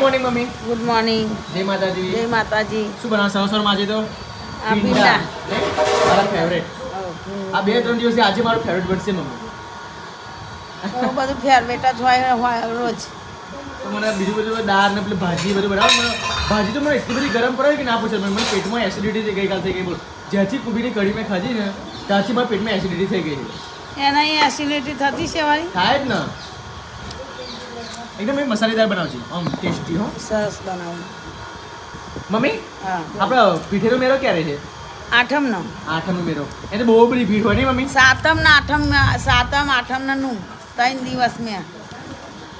Morning mummy good morning જય માતાજી. જય માતાજી. શું બનાવ? સવાર આજે તો? આ પીંડા. મારા ફેવરેટ આ બે ત્રણ દિવસથી આજે મારો ફેવરેટ બનશે મમ્મી. બધું ફેરવેટા જ હોય હોય રોજ. મને બીજું બધું દાળ ને પેલી ભાજી બધું બનાવો. ભાજી તો મને એટલી બધી ગરમ પડે કે ના પૂછે. મને પેટમાં એસિડિટી થઈ ગઈકાલ થઈ ગઈ. બોલ. જ્યાંથી કુબીની કઢી મેં ખાધી ને ત્યાંથી મારા પેટમાં એસિડિટી થઈ ગઈ. એના એસિડિટી થતી છે વાળી? થાય જ ને. એકદમ એ મસાલેદાર બનાવજો આમ ટેસ્ટી હો. સરસ બનાવું. મમ્મી હા. આપણો પીઠેનો મેરો ક્યારે છે? આઠમનો. આઠમનો મેરો એ તો બહુ બધી ભીડ હોય નહીં મમ્મી? સાતમ ના આઠમ સાતમ આઠમ ને નું ત્રણ દિવસ મેં.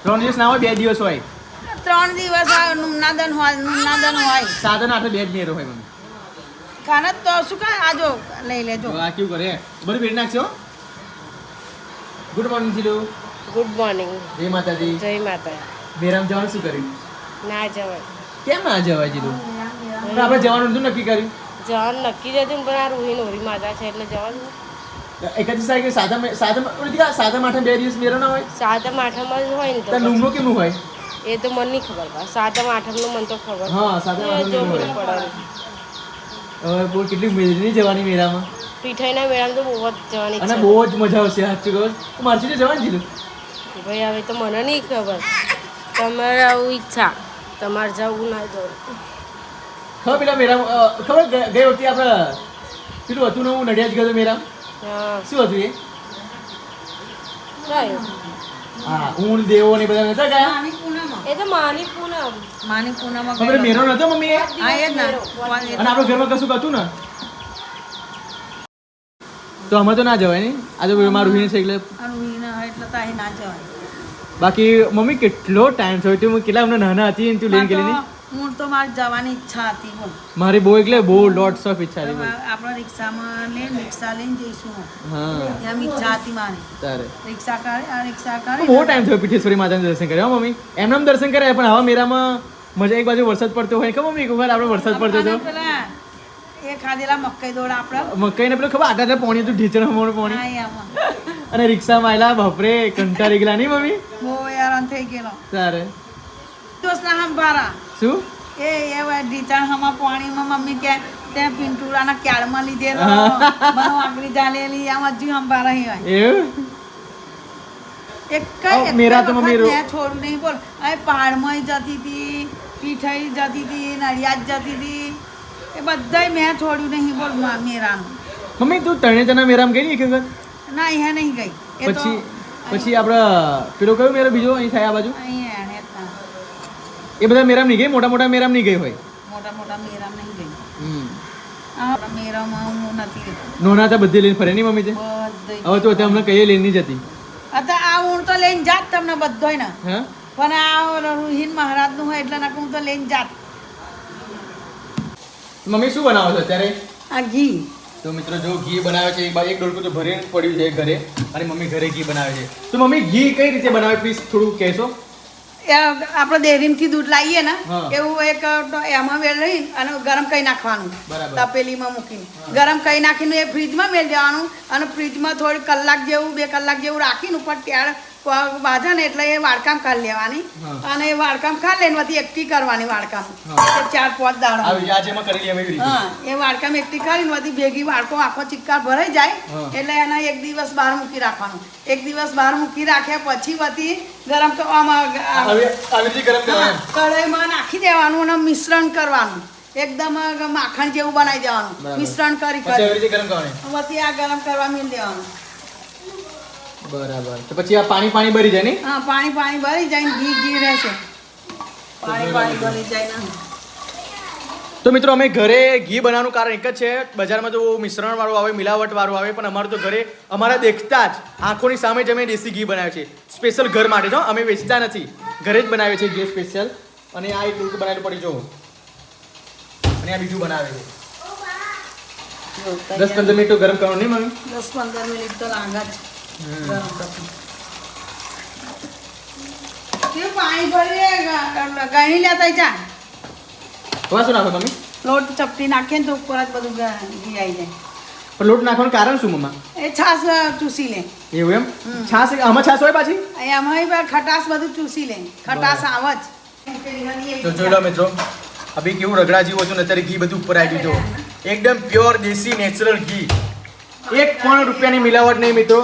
ત્રણ દિવસ ના હોય બે દિવસ હોય. ત્રણ દિવસ હોય નુમનાદન હોય નુમનાદન હોય. સાધન આઠ બે જ મેરો હોય મમ્મી. ખાના તો શું કાંઈ આજો લઈ લેજો. આ કેવું કરે? બધું પેટ નાખશો? Good morning Jilu. Good morning જય માતાજી. જય માતા મેરામ જવાનું શું કર્યું? ના જવાય. કેમ ના જવાય જીધું પણ આપણે જવાનું શું નક્કી કર્યું? જવાનું નક્કી જ હતું પણ આ રૂહી નોરી માતા છે એટલે જવાનું. એક જ સાતમ સાતમ ઓલી દીકા સાતમ આઠમ બે દિવસ મેરો ના હોય? સાતમ આઠમ જ હોય ને તો ત્યાં કેનું હોય? એ તો મને નહીં ખબર પા સાતમ આઠમનું મને તો ખબર. હા સાતમ આઠમનું લુમડો ખબર હવે બોલ કેટલી મેળની જવાની મેરામાં? પીઠાઈના મેળામાં તો બહુ જ જવાની અને બહુ જ મજા આવશે સાચું કહું. તો જવાનું જીલું ભાઈ હવે તો મને નહીં ખબર. તમારે આવું ઈચ્છા. તમારે જવું ના જવું ખબર પેલા મેરામ ખબર ગઈ વખતે આપણે પેલું હતું ને હું નડિયાદ ગયો મેરામ શું હતું એ? હા ઊન દેવો ને બધા નતા ગયા? એ તો માની પૂનમ. માની પૂનમ ખબર મેરો નતો મમ્મી એ એ જ ને. અને આપણે ઘરમાં કશું હતું ને? તો અમે તો ના જવાય ને? આજે મારું રૂહીને છે એટલે. એટલે તો અહીં ના જવાય. બાકી મમ્મી કેટલો ટાઈમ થયો તું? કેટલા અમને નાના હતી તું લઈને ગયેલી હું તો મારી જવાની ઈચ્છા હતી બોલ. મારી બહુ એટલે બહુ લોટ્સ ઓફ ઈચ્છા હતી. આપણે રિક્ષામાં લઈને રિક્ષા લઈને જઈશું હા. એમ ઈચ્છા હતી મારી. તારે. રિક્ષા કરે આ રિક્ષા બહુ ટાઈમ થયો પીઠેશ્વરી માતાનું દર્શન કર્યા મમ્મી. એમને દર્શન કર્યા પણ હવે મેરામાં મજા એક બાજુ વરસાદ પડતો હોય ખબર મમ્મી? એક વખત આપણે વરસાદ પડતો હતો. એ ખાધેલા મકાઈ દોડા આપણે. મકાઈ ને પેલું ખબર આટા પોણી હતું ઢીચણ મોણ પોણી. અને રિક્ષામાં આવેલા બાપરે કંટાળી ગયેલા નહીં મમ્મી? બહુ હેરાન થઈ ગયેલો. તારે. દોસ્તના હંભારા. શું? એ એ ઢીચણ હમા પાણીમાં મમ્મી કે ત્યાં પિંટુરાના ક્યાળમાં લીધેલો. મને વાગડી જાલેલી આમ હજુ હંભારા હી હોય. એવું? એક મેરા તો મમ્મી રો- મેં છોડ્યું નહીં બોલ. આ પહાડમાં જતી હતી પીઠાઈ જતી હતી નડિયાદ જતી હતી. એ બધાય મેં છોડ્યું નહીં બોલ મા- મેરાનું. મમ્મી તું તણે તને મેરામ ગઈ ને એક વખત? ના અહીંયા નહીં ગઈ. પછી પછી આપણે પેલો કયો મેરો? બીજો અહીં થાય આ બાજુ? ના. એ બધા મેરામ નહીં ગઈ? મોટા મોટા મેરામ નહીં ગઈ હોય? મોટા મોટા મેરામ નહીં ગઈ. હમ. મેરામાં નોના હતા બધી લઈને ફરે નહીં મમ્મી તે? હવે તો તે અમને કહીએ લઈને નહીં જતી. અત્યારે આ હું તો લઈને જાત તમને બધોય ને હા? પણ આ રૂહીન મહારાજનું હોય એટલે ના હું તો લઈને જાત. મમ્મી શું બનાવો છો અત્યારે? આ ઘી. તો મિત્રો જો ઘી બનાવે છે એક ડોલકું તો ભરીને પડ્યું છે ઘરે અને મમ્મી ઘરે ઘી બનાવે છે. તો મમ્મી ઘી કઈ રીતે બનાવે? પ્લીઝ થોડું કહેશો. આપણે ડેરીમાંથી દૂધ લાવીએ ને. એવું એક એમાં લઈ અને ગરમ કરી નાખવાનું. તપેલીમાં મૂકીને. ગરમ કરી નાખીને એ ફ્રીજમાં મેળ દેવાનું અને ફ્રીજમાં થોડી કલાક જેવું બે કલાક જેવું રાખીને ઉપર ત્યાર બાજે એટલે એ વાડકામ કાઢી લેવાની. અને એ વાડકામ કાઢી લઈને પછી એકઠી કરવાની વાડકામ. ચાર પાંચ દાડો હા એ વાડકામ એકઠી કરીને પછી ભેગી વાડકો આખો ચિક્કાર ભરાઈ જાય. એટલે એને એક દિવસ બહાર મૂકી રાખવાનું. એક દિવસ બહાર મૂકી રાખ્યા પછી વતી ગરમ કરવામાં કઢાઈમાં નાખી દેવાનું અને મિશ્રણ કરવાનું. એકદમ માખણ જેવું બનાવી દેવાનું. મિશ્રણ કરી કરી. પછી આ ગરમ કરવા મીલ દેવાનું. બરાબર. તો પછી આ પાણી પાણી ભરી જાય નહીં? હા પાણી પાણી ભરી જાય ને ઘી ઘી રહેશે પાણી પાણી ભરી જાય ને. તો મિત્રો અમે ઘરે ઘી બનાવવાનું કારણ એક જ છે. બજારમાં તો મિશ્રણ વાળું આવે મિલાવટ વાળું આવે પણ અમારું તો ઘરે અમારા દેખતા જ આંખોની સામે જ અમે દેશી ઘી બનાવે છે સ્પેશિયલ ઘર માટે જો અમે વેચતા નથી. ઘરે જ બનાવે છે ઘી સ્પેશિયલ અને આ એક ડુલકું બનાવેલું પડી જો. અને આ બીજું બનાવે છે દસ પંદર મિનિટ તો ગરમ કરવાનું નહીં મમ્મી? દસ પંદર મિનિટ તો લાગે જ. પાણી ભરીએ ગણી લેતા જા. હવે શું નાખો મમ્મી? લોટ ચપટી નાખીએ ને તો ઉપર જ બધું ઘી આવી જાય. પણ લોટ નાખવાનું કારણ શું મમ્મા? એ છાશ ચૂસી લે. એવું એમ? છાશ આમાં છાશ હોય પાછી? એમાં ખટાશ બધું ચૂસી લે. ખટાશ આવે જ. તો જોઈ લો મિત્રો. અભી કેવું રગડા જેવું હતું ને અત્યારે ઘી બધું ઉપર આવી ગયું. જો એકદમ પ્યોર દેશી નેચરલ ઘી. એક પણ રૂપિયાની મિલાવટ નહીં મિત્રો.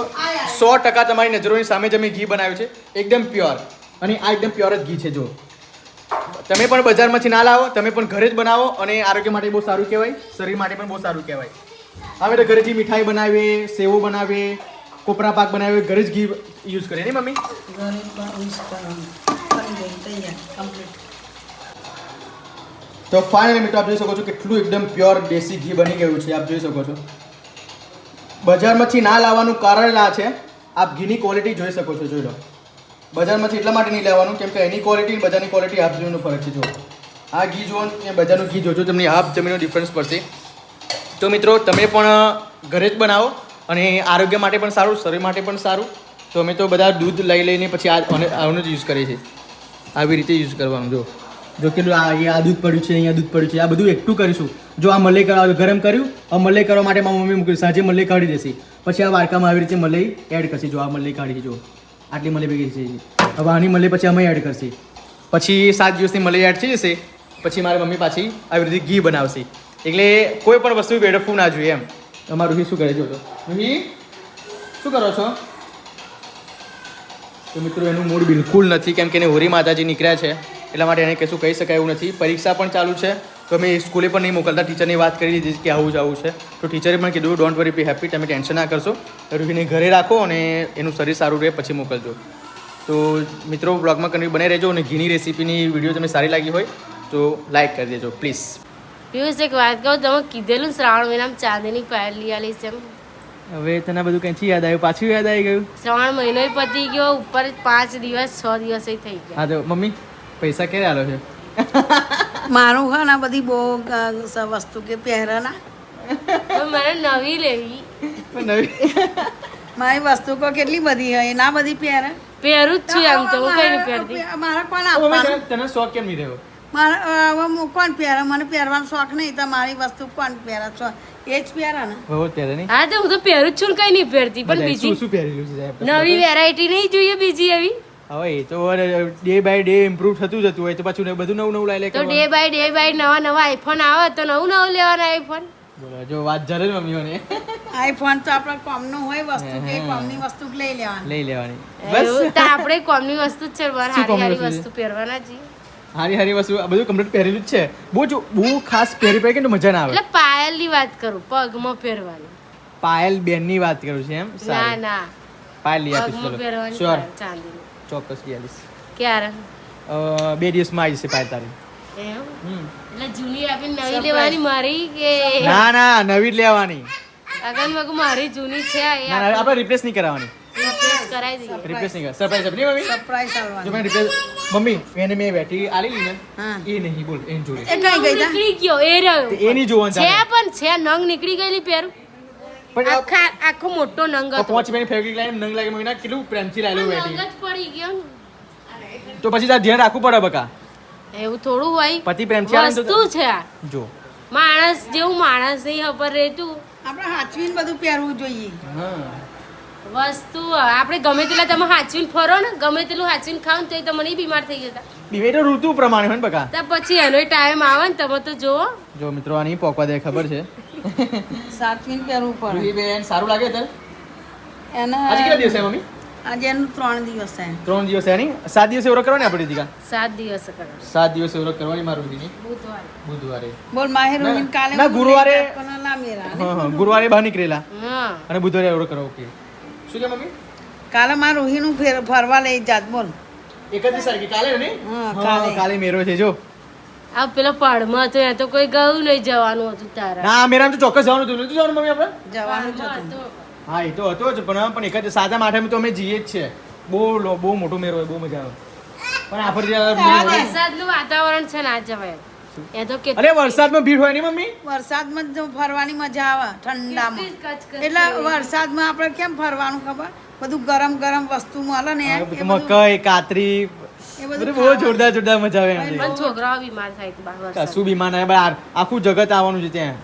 સો ટકા તમારી નજરોની સામે જ અમે ઘી બનાવ્યું છે. એકદમ પ્યોર. અને આ એકદમ પ્યોર જ ઘી છે જો તમે પણ બજારમાંથી ના લાવો, તમે પણ ઘરે જ બનાવો અને આરોગ્ય માટે બહુ સારું કહેવાય, શરીર માટે પણ બહુ સારું કહેવાય. હવે તો ઘરેથી મીઠાઈ બનાવીએ, સેવો બનાવીએ, કોપરા પાક બનાવીએ, ઘરે જ ઘી યુઝ કરીએ, નહીં, મમ્મી? તો ફાઇનલી મિત્રો, આપ જોઈ શકો છો કેટલું એકદમ પ્યોર દેશી ઘી બની ગયું છે, આપ જોઈ શકો છો. બજારમાંથી ના લાવવાનું કારણ આ છે. આપ ઘીની ક્વોલિટી જોઈ શકો છો, જોઈ લો. બજારમાંથી એટલા માટે નહીં લેવાનું કેમ કે એની ક્વોલિટી બજારની ક્વોલિટી હાફ જમીનનો ફરક છે જો આ ઘી જુઓ ને બજારનું ઘી જોજો, તમને હાફ જમીનનો ડિફરન્સ પડશે. તો મિત્રો, તમે પણ ઘરે જ બનાવો અને આરોગ્ય માટે પણ સારું, શરીર માટે પણ સારું. તો અમે તો બધા દૂધ લઈ લઈને પછી આ અને જ યુઝ કરીએ છીએ. આવી રીતે યુઝ કરવાનું જો જો કેટલું આ અહીંયા દૂધ પડ્યું છે, અહીંયા દૂધ પડ્યું છે, આ બધું એકઠું કરીશું. જો આ મલાઈ ગરમ કર્યું, આ મલાઈ કરવા માટે મારી મમ્મી મૂકી સાંજે મલાઈ કાઢી દેશે. પછી આ વાડકામાં આવી રીતે મલાઈ એડ કરશે. જો આ મલાઈ કાઢી જો. આટલી મલાઈ ભેગી છે હવે આની મલાઈ પછી અમે એડ કરશે. પછી સાત દિવસની મલાઈ એડ થઈ જશે. પછી મારી મમ્મી પાછી આવી રીતે ઘી બનાવશે. એટલે કોઈ પણ વસ્તુ વેડફવું ના જોઈએ એમ. રૂહી શું કરે છે જો રૂહી શું કરો છો? તો મિત્રો, એનું મૂડ બિલકુલ નથી, કેમ કે એને હોરી માતાજી નીકળ્યા છે. એટલા માટે એને કશું કહી શકાય એવું નથી. પરીક્ષા પણ ચાલુ છે. તો અમે સ્કૂલે પણ નહીં મોકલતા. ટીચરની વાત કરી દીધી કે આવું જ આવું છે. તો ટીચરે પણ કીધું ડોન્ટ વરી બી હેપી તમે ટેન્શન ના કરશો. રૂહીને ઘરે રાખો અને એનું શરીર સારું રહે પછી મોકલજો. તો મિત્રો બ્લોગમાં કન્ટિન્યુ બને રહેજો અને ઘીની રેસીપીની વીડિયો તમને સારી લાગી હોય તો લાઈક કરી દેજો પ્લીઝ પિયુષ એક વાત કહું તમે કીધેલું શ્રાવણ મહિનામાં ચાંદીની પાયલ લઈ આલી છે. એમ. હવે તને બધું કંઈથી યાદ આવ્યું? પાછું યાદ આવી ગયું? શ્રાવણ મહિનો પતી ગયો ઉપર પાંચ દિવસ છ દિવસ થઈ ગયા. હા તો મમ્મી પૈસા ક્યારે આલો છે? મારું હા ને બધી બહુ વસ્તુ કે પહેરાના. મારે નવી લેવી. નવી. મારી વસ્તુ કો કેટલી બધી હોય ના બધી પહેરે? પહેરું જ છું આમ તો હું કઈ નહીં પહેરતી. મારા કોણ આપવાનું? તને- શોખ કેમ નહીં રહ્યો? મારે હવે હું કોણ પહેરે? મને પહેરવાનો શોખ નહીં તો મારી વસ્તુ કોણ પહેરે? છો એ જ પહેરે ને બહુ પહેરે નહીં. હા તો હું તો પહેરું જ છું કઈ નહીં પહેરતી પણ બીજી શું શું પહેરેલું છે નવી વેરાયટી નહીં જોઈએ બીજી એવી? હવે એ તો ડે બાય ડે ઇમ્પ્રુવ થતું જતું હોય તો પાછું ને બધું નવું નવું લાવી લે તો ડે બાય ડે બાય નવા નવા આઈફોન આવે તો નવું નવું લેવાના આઈફોન બોલો જો વાત જરે મમ્મીઓને. આઈફોન તો આપણે કોમનું હોય વસ્તુ કે કોમની વસ્તુ લઈ લેવાની. લઈ લેવાની. બસ. તો આપણે કોમની વસ્તુ જ છે હારી હારી વસ્તુ વસ્તુ પહેરવાના જી હારી હારી વસ્તુ આ બધું કમ્પ્લીટ પહેરેલું જ છે. બહુ જો બહુ ખાસ પહેરી પહેરી કે મજા ના આવે? એટલે પાયલની વાત કરું પગમાં પહેરવાની. પાયલ બેનની વાત કરું છું એમ? ના ના. લઈ આપીશ ચલો. શ્યોર ચોક્કસ લઈ ક્યારે? બે દિવસમાં આવી જશે પાયલ તારી એમ? એટલે જૂની આપીને નવી લેવાની મારી કે? ના ના નવી જ લેવાની. અગન મગુ મારી જૂની છે ના ના આપણે રિપ્લેસ નહીં કરાવવાની. રિપ્લેસ કરાવી દઈએ. રિપ્લેસ નહીં કર સરપ્રાઈઝ આપી. મમ્મી? સરપ્રાઈઝ જો મેં રિપ્લેસ મમ્મી એને મેં બેટરી આલી લીધી એ નહીં બોલ એને જોડે. એ કઈ ગઈ નીકળી ગયો એ રહ્યો. એ નહીં જોવાનું છે પણ છે નંગ નીકળી ગયેલી પહેરું પણ આખા આખો મોટો નંગ હતો. પાંચ મિનિટ ફેબ્રિક લાઈન નંગ લાગે મને કેટલું પ્રેમથી લાયેલું નંગ જ પડી ગયો તો પછી તાર ધ્યાન રાખવું પડે બકા. એવું થોડું હોય. પતિ પ્રેમથી આવે તો છે આ. જો. માણસ જેવું માણસ નહીં ખબર રહેતું. આપણે હાચવીને બધું પહેરવું જોઈએ. હા. વસ્તુ આપણે ગમે તેટલા તમે હાચવીને ફરો ને ગમે તેટલું હાચવીને ખાવ ને તો તમને બીમાર થઈ જતા. તો ઋતુ પ્રમાણે હોય ને બકા. પછી એનો ટાઈમ આવે ને તમે તો જુઓ. જો મિત્રો આની પોકવા દે ખબર છે. સાચવીને પહેરવું પડે. બેન સારું લાગે તને? એને આજે કેટલા દિવસ છે મમ્મી? આજે એનું ત્રણ દિવસ છે. ત્રણ દિવસ એની? સાત દિવસ એવરો કરવાની આપણી દીકા સાત દિવસ કરવાની. સાત દિવસ એવરો કરવાની મારું દીની બુધવારે. બુધવારે. બોલ માહેર કાલે ના, ગુરુવારે-. હા ગુરુવારે બહાર નીકળેલા. હા. અને બુધવારે એવરો કરો ઓકે શું કે મમ્મી? કાલે મારા રોહિનું ફેર ફરવા લઈ જાત બોલ. એકત્રીસ તારીખે કાલે ને? હા, હા, કાલે. કાલે મેરો છે જો. આ પેલા પાડમાં હતો એ તો કોઈ ગયું નહીં જવાનું હતું તારા. ના મેરામ તો ચોક્કસ જવાનું હતું. નતું જવાનું મમ્મી આપણે? જવાનું જ હતું. હા એ તો હતો જ પણ પણ એક જ સાતમ આઠમ તો અમે જઈએ જ છે. બહુ લો- બહુ મોટું મેરો હોય બહુ મજા આવે. પણ આપણે વરસાદનું વાતાવરણ છે ના જવાય એ તો કે અરે વરસાદમાં ભીડ હોય ને મમ્મી? વરસાદમાં જ ફરવાની મજા આવે ઠંડામાં. એટલે વરસાદમાં આપણે કેમ ફરવાનું ખબર? બધું ગરમ ગરમ વસ્તુ મળે ને આ મકાઈ કાતરી બધું બહુ જોરદાર જોરદાર મજા આવે એમ છોકરાઓ બીમાર થાય છે બહાર વરસાદ કશું બીમાર ના થાય, આખું જગત આવવાનું છે ત્યાં.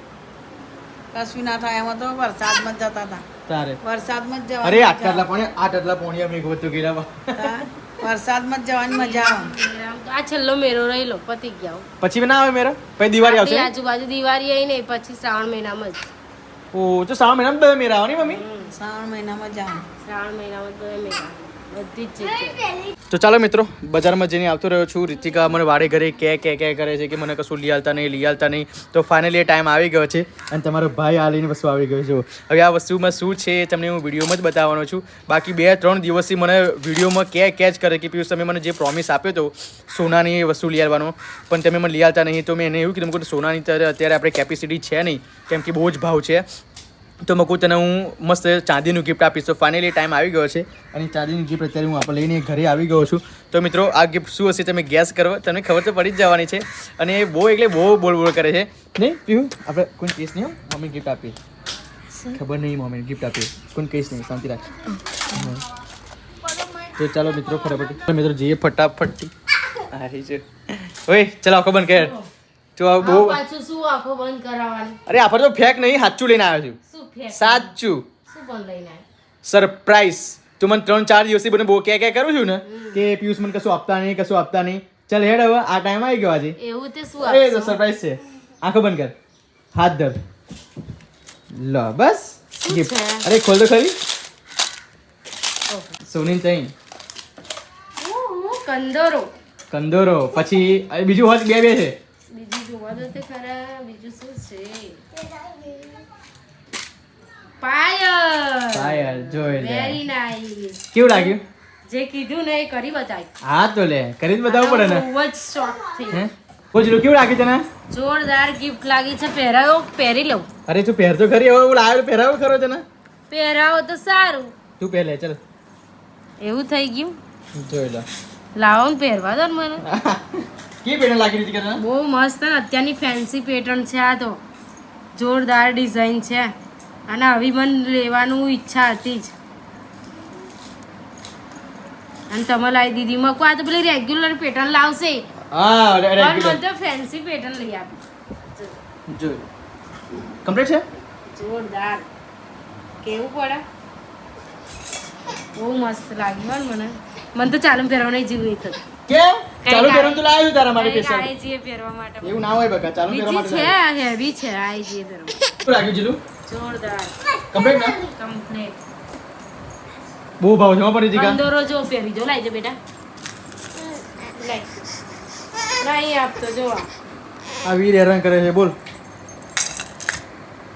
કશું ના થાય. એમાં તો વરસાદમાં જ જતા હતા. તારે. વરસાદમાં જ અરે જવાની આટલા આટલા મજા પોણી આઠ આટલા પોણી અમે ગોતો ગયેલા આવે. વરસાદમાં જ જવાની મજા આવે. આ છેલ્લો મેરો રહી લો પતી ગયા. પછી ના આવે મેરો? પછી દિવાળી આવશે? આજુબાજુ દિવાળી આવી ને પછી શ્રાવણ મહિનામાં જ. ઓ તો શ્રાવણ મહિનામાં બે મેરા આવે ને મમ્મી શ્રાવણ મહિનામાં જાઉં શ્રાવણ મહિનામાં બે જ જગ્યાએ તો ચાલો મિત્રો બજારમાં જઈને આવતો રહ્યો છું. રીતિકા મને વાડે ઘરે કે કે કે કરે છે કે મને કશું લઈ આવતા નહીં લઈ આવતા નહીં. તો ફાઇનલી એ ટાઈમ આવી ગયો છે અને તમારો ભાઈ આ લઈને વસ્તુ આવી ગયો છે. હવે આ વસ્તુમાં શું છે એ તમને હું વિડીયોમાં જ બતાવવાનો છું. બાકી બે ત્રણ દિવસથી મને વિડીયોમાં કે કે જ કરે કે પિયુષ તમે મને જે પ્રોમિસ આપ્યો હતો સોનાની વસ્તુ લઈ આવવાનો પણ તમે મને લઈ આવતા નહીં. તો મેં એને એવું કીધું કે સોનાની અત્યારે આપણે કેપેસિટી છે નહીં. કેમ કે બહુ જ ભાવ છે. તો મકુ તને હું મસ્ત ચાંદીનું ગિફ્ટ આપીશ. તો ફાઇનલી ટાઈમ આવી ગયો છે. અને ચાંદીનું ગિફ્ટ અત્યારે હું આપણે લઈને ઘરે આવી ગયો છું. તો મિત્રો આ ગિફ્ટ શું હશે તમે ગેસ કરો. તમને ખબર તો પડી જ જવાની છે. અને એ બહુ એટલે બહુ બોલ બોલ કરે છે. નહીં પીવું આપણે કોઈ કેસ નહીં મમ્મી ગિફ્ટ આપીએ ખબર નહીં મમ્મી ગિફ્ટ આપીએ કોઈ કહીશ નહીં શાંતિ રાખ. તો ચાલો મિત્રો ફટાફટ. મિત્રો જઈએ ફટાફટ આ રહી છે. ઓય ચલો ખબર કે તો બહુ પાછું શું આખો બંધ કરાવવાનું? અરે આપણે તો ફેક નહીં સાચું લઈને આવ્યો છું. શું ફેક સાચું. શું બંધ લઈને આવ્યા? સરપ્રાઈઝ તું મને ત્રણ ચાર દિવસથી મને બહુ કે કે કરું છું ને કે પિયુષ મને કશું આપતા નહીં કશું આપતા નહીં. ચાલ હેડ હવે આ ટાઈમ આવી ગયો આજે. એવું તે શું અરે તો સરપ્રાઈઝ છે. આંખો બંધ કર. હાથ ધર. લો બસ. ગિફ્ટ અરે ખોલ તો ખરી. સોની ચૈન કંદોરો. કંદોરો. પછી બીજું હોત બે બે છે. બીજું જોવા દો તે ખરા બીજું શું છે? પાયલ! પાયલ જોઈ લે. વેરી નાઈસ કેવું લાગ્યું? જે કીધું ને એ કરી બતાવી હા તો લે. કરી જ બતાવવું પડે ને. ખૂબ જ શોખ થઈ હે? કેવું લાગ્યું તને? જોરદાર ગિફ્ટ લાગી છે. પહેરાવો પહેરી લઉં. અરે તું પહેરતો ખરી હવે હું લાવ્યો પહેરાવો ખરો તને. પહેરાવો તો સારું. તું પહેર લે ચાલ. એવું થઈ ગયું? જોઈ લો. લાવો ને પહેરવા દો ને મને. કેવી પેટર્ન લાગી રહી હતી બહુ મસ્ત. ને અત્યારની ફેન્સી પેટર્ન છે આ તો. જોરદાર ડિઝાઇન છે. અને આવી મને લેવાનું ઈચ્છા હતી જ. અને તમે લાવી દીધી મકો આ તો પેલી રેગ્યુલર પેટર્ન લાવશે. હા પણ મને રેગ્યુલર તો ફેન્સી પેટર્ન લઈ આપી. જો કમ્પ્લીટ છે? જોરદાર. કેવું પડે? બહુ મસ્ત લાગ્યું મને. મને તો ચાલુ પહેરવા જીવ એક કંઈક ચાલુ પહેરવાનું તો લાવ્યું તારા માટે સ્પેશિયલ આઈ જઈએ પહેરવા માટે એવું ના હોય બકા ચાલુ પહેરવા માટે છે. હેવી છે આઈ જઈએ પહેરવા શું રાખ્યું જીલું જોરદાર. કમ્પ્લીટ ના? કમ્પ્લીટ બહુ ભાવ છે પડી જીગા અંદરો જો પહેરી જો લાઈ દે બેટા. લાઈ. નહીં આપતો જો. આ. વીર હેરાન કરે છે બોલ.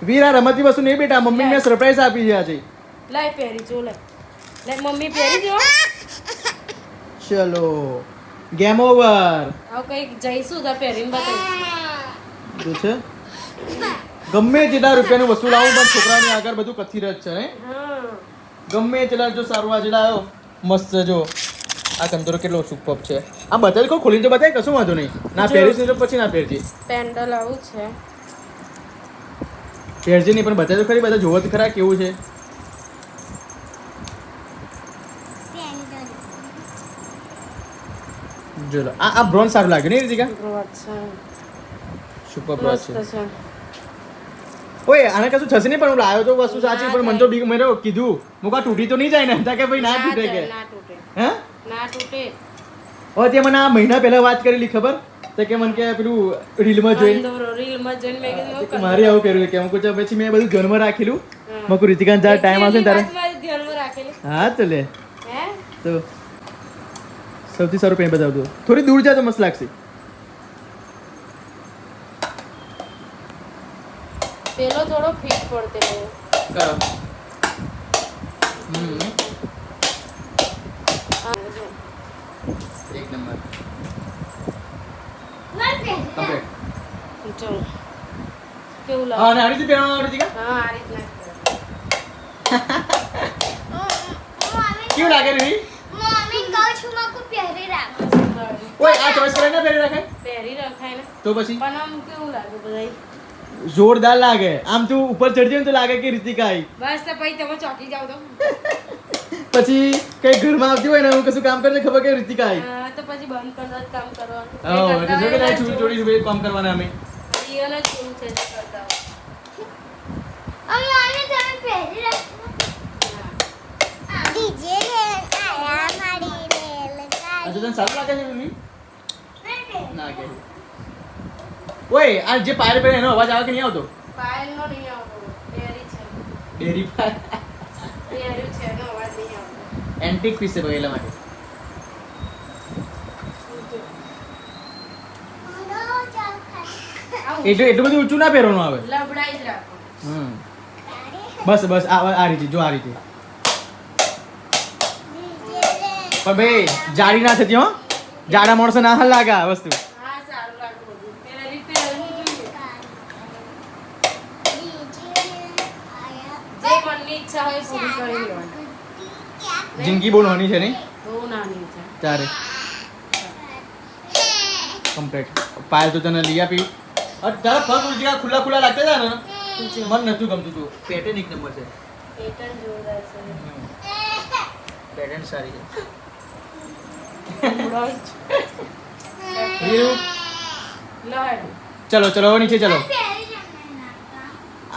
વીર આ રમતી વસ્તુ નહીં બેટા મમ્મી મેં સરપ્રાઈઝ આપી છે આજે. લાઈ પહેરી જો લાઈ. લાઈ મમ્મી પહેરી જો ચલો. ગેમ ઓવર આવ કંઈક જઈશું તો પહેરીને બતાવીશ. શું છે? ગમે જેટલા રૂપિયાનું વસ્તુ લાવું પણ છોકરાની આગળ બધું કથી જ છે ને ગમે તેટલા જો સારું આજે લાવ્યો મસ્ત જો. આ કંદોરો કેટલો સુપર છે. આ બતાવી કોઈ ખોલીને તો બતાવી કશું વાંધો નહીં. ના જો. પહેરીશ નહીં તો પછી ના પહેરજે. પેન્ડલ આવું છે. પહેરજે નહીં પણ બતાવી તો ખરી બધા જોવો તો ખરા કેવું છે. જો આ આ બ્રોન્ઝ સારું લાગ્યું નહીં રીતિકા? સુપર બ્રોન્ઝ છે. ઓય આને કશું થશે નહીં પણ હું લાવ્યો તો વસ્તુ સાચી પણ મને તો બીક મેં કીધું હું કા તૂટી તો નહીં જાય ને કે ભાઈ ના તૂટે કે. હે? ના તૂટે. ઓ તે મને આ મહિના પહેલા વાત કરેલી ખબર? તો કે મને કે પેલું રીલમાં જોઈને રીલમાં જોઈને મેં કીધું મારે આવું કર્યું કે હું પછી મેં બધું ધ્યાનમાં રાખેલું. મકુ રીતિકાને જ્યારે ટાઈમ આવશે ને તારે. રાખેલી. હા તો લે. હે? તો સૌથી સારું પેન બતાવતું થોડી દૂર જાય તો મસ્ત લાગશે. પેલો થોડો ફિટ પડતે કરો એક નંબર. જો. કેવું હા લાગે અને રીતે પહેરવાનું રીતિકા હા આ રીતના. કેવું લાગે રીવી મમ્મી કહું છું પહેરી રાખો ઓય આ ચોઈસ કરીને પહેરી રાખાય પહેરી રખાય ને. તો પછી? પણ આમ કેવું લાગે બધાય? જોરદાર લાગે. આમ તું ઉપર ચડજે ને તો લાગે કે રીતિકા આવી બસ તો પછી તમે ચોકી જાવ તો. પછી કઈ ઘરમાં આવતી હોય ને હું કશું કામ કરે ખબર કે રીતિકા આવી તો પછી બંધ કરી દો કામ કરવાનું. હા એટલે જો કે છોડી છોડી છોડી કામ કરવાના અમે. રિયલ જ છે કરતા હોય. મમ્મી તમે પહેરી રાખ ડીજે રે આયા મારી રેલ આજે તને સારું લાગે છે મમ્મી? ના કે ઓય આ જે પાયર પહેરે એનો અવાજ આવે કે નહીં આવતો? પાયલનો નહીં આવતો. ડેરી છે. ડેરી પાયર ડેરી છે એનો અવાજ નહીં આવતો. એન્ટિક પીસ છે ભાઈ એટલા માટે. એટલું એટલું બધું ઊંચું ના પહેરવાનું આવે? લબડાઈ જ રાખો. હમ. બસ બસ આ આ રીતે જો આ રીતે. પણ ભાઈ જાડી ના થતી હો. જાડા માણસો ના હાલ લાગે આ વસ્તુ. જિંદગી બહુ નાની છે નહીં બહુ નાની છે. ત્યારે. કમ્પ્લીટ પાયલ તો તને લઈ આપી. તારા પગ ઉલટી ખુલ્લા ખુલ્લા લાગતા હતા ને? મન નતું ગમતું તું. પેટર્ન એક નંબર છે. પેટર્ન જોરદાર છે. પેટર્ન સારી છે. ઉડાવ જ. રીરું, લડ ચલો ચલો હવે નીચે ચલો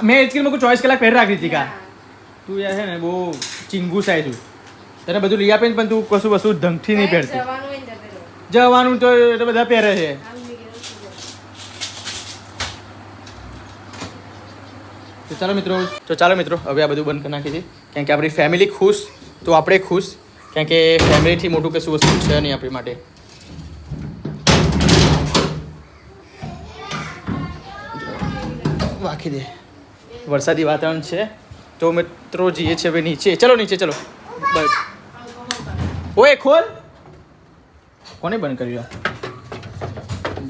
મેં એટલી મેં ચોવીસ કલાક પહેરી રાખી હતી કા તું યાર છે ને બહુ ચીંગુ સાય છું તને બધું લઈ આપે ને પણ તું કશું વસ્તુ ઢંગથી નહીં પહેરતી જવાનું હોય ને જતે રહો. જવાનું તો એ તો બધા પહેરે છે આમ નીકળ્યું શું તો ચાલો મિત્રો તો ચાલો મિત્રો હવે આ બધું બંધ કરી નાખીએ છીએ કારણ કે આપણી ફેમિલી ખુશ તો આપણે ખુશ કારણ કે ફેમિલીથી મોટું કશું વસ્તુ છે નહીં આપણી માટે. વાખી દે. વરસાદી વાતાવરણ છે. તો મિત્રો જઈએ છીએ હવે નીચે. ચલો નીચે ચલો. બસ. ઓએ ખોલ. કોને બંધ કર્યું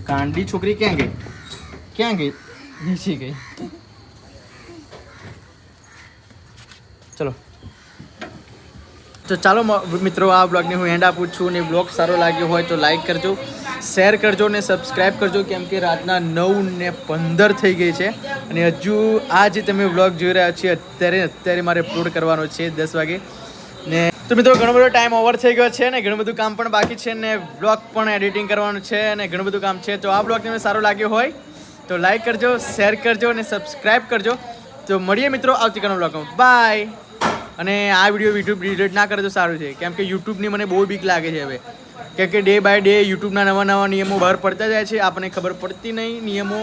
ગાંડી છોકરી ક્યાં ગઈ? ક્યાં ગઈ? નીચે ગઈ ચલો તો ચાલો મિત્રો, આ બ્લોગને હું એન્ડ આપું છું ને બ્લોગ સારો લાગ્યો હોય તો લાઈક કરજો શેર કરજો ને સબસ્ક્રાઈબ કરજો, કેમ કે રાતના નવ ને પંદર થઈ ગઈ છે અને હજુ આ જે તમે બ્લોગ જોઈ રહ્યા છીએ, અત્યારે અત્યારે મારે અપલોડ કરવાનો છે દસ વાગે. ને તો મિત્રો, ઘણો બધો ટાઈમ ઓવર થઈ ગયો છે ને ઘણું બધું કામ પણ બાકી છે ને બ્લોગ પણ એડિટિંગ કરવાનું છે અને ઘણું બધું કામ છે. તો આ બ્લોગ તમને સારો લાગ્યો હોય તો લાઈક કરજો શેર કરજો અને સબસ્ક્રાઈબ કરજો. તો મળીએ મિત્રો આવતીકાલનો બ્લોગમાં બાય અને આ વીડિયો યુટ્યુબ ડિલીટ ના કરે તો સારું છે. કેમ કે યુટ્યુબની મને બહુ બીક લાગે છે હવે. કેમ કે ડે બાય ડે યુટ્યુબના નવા નવા નિયમો બહાર પડતા જાય છે. આપણને ખબર પડતી નહીં. નિયમો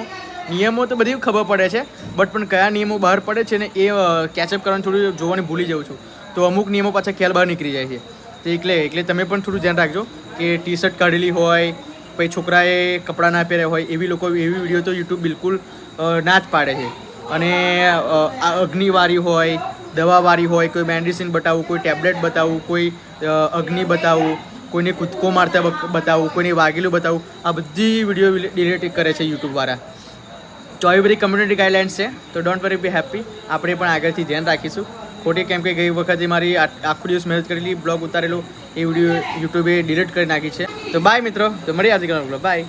નિયમો તો બધી ખબર પડે છે. બટ પણ કયા નિયમો બહાર પડે છે ને એ કેચઅપ કરવાનું થોડું જોવાની ભૂલી જાઉં છું. તો અમુક નિયમો પાછા ખ્યાલ બહાર નીકળી જાય છે. તો એટલે એટલે તમે પણ થોડું ધ્યાન રાખજો કે ટી શર્ટ કાઢેલી હોય, પછી છોકરાએ કપડાં ના પહેર્યા હોય, એવી લોકો, એવી વીડિયો તો યુટ્યુબ બિલકુલ ના જ પાડે છે. અને અગ્નિવારી હોય દવાવાળી હોય, કોઈ મેડિસિન બતાવવું, કોઈ ટેબ્લેટ બતાવવું, કોઈ અગ્નિ બતાવવું, કોઈને કૂદકો મારતા બતાવવું, કોઈને વાગેલું બતાવવું, આ બધી વીડિયો ડિલીટ કરે છે યુટ્યુબવાળા તો આવી બધી કમ્યુનિટી ગાઈડલાઇન્સ છે, તો ડોન્ટ વરી બી હેપી આપણે પણ આગળથી ધ્યાન રાખીશું. ખોટી કેમ કે ગઈ વખતે મારી આખો દિવસ મહેનત કરેલી બ્લોગ ઉતારેલો, એ વીડિયો યુટ્યુબે ડિલીટ કરી નાખી છે. તો બાય મિત્રો, તો મળીએ આવતીકાલ બ્લોગ બાય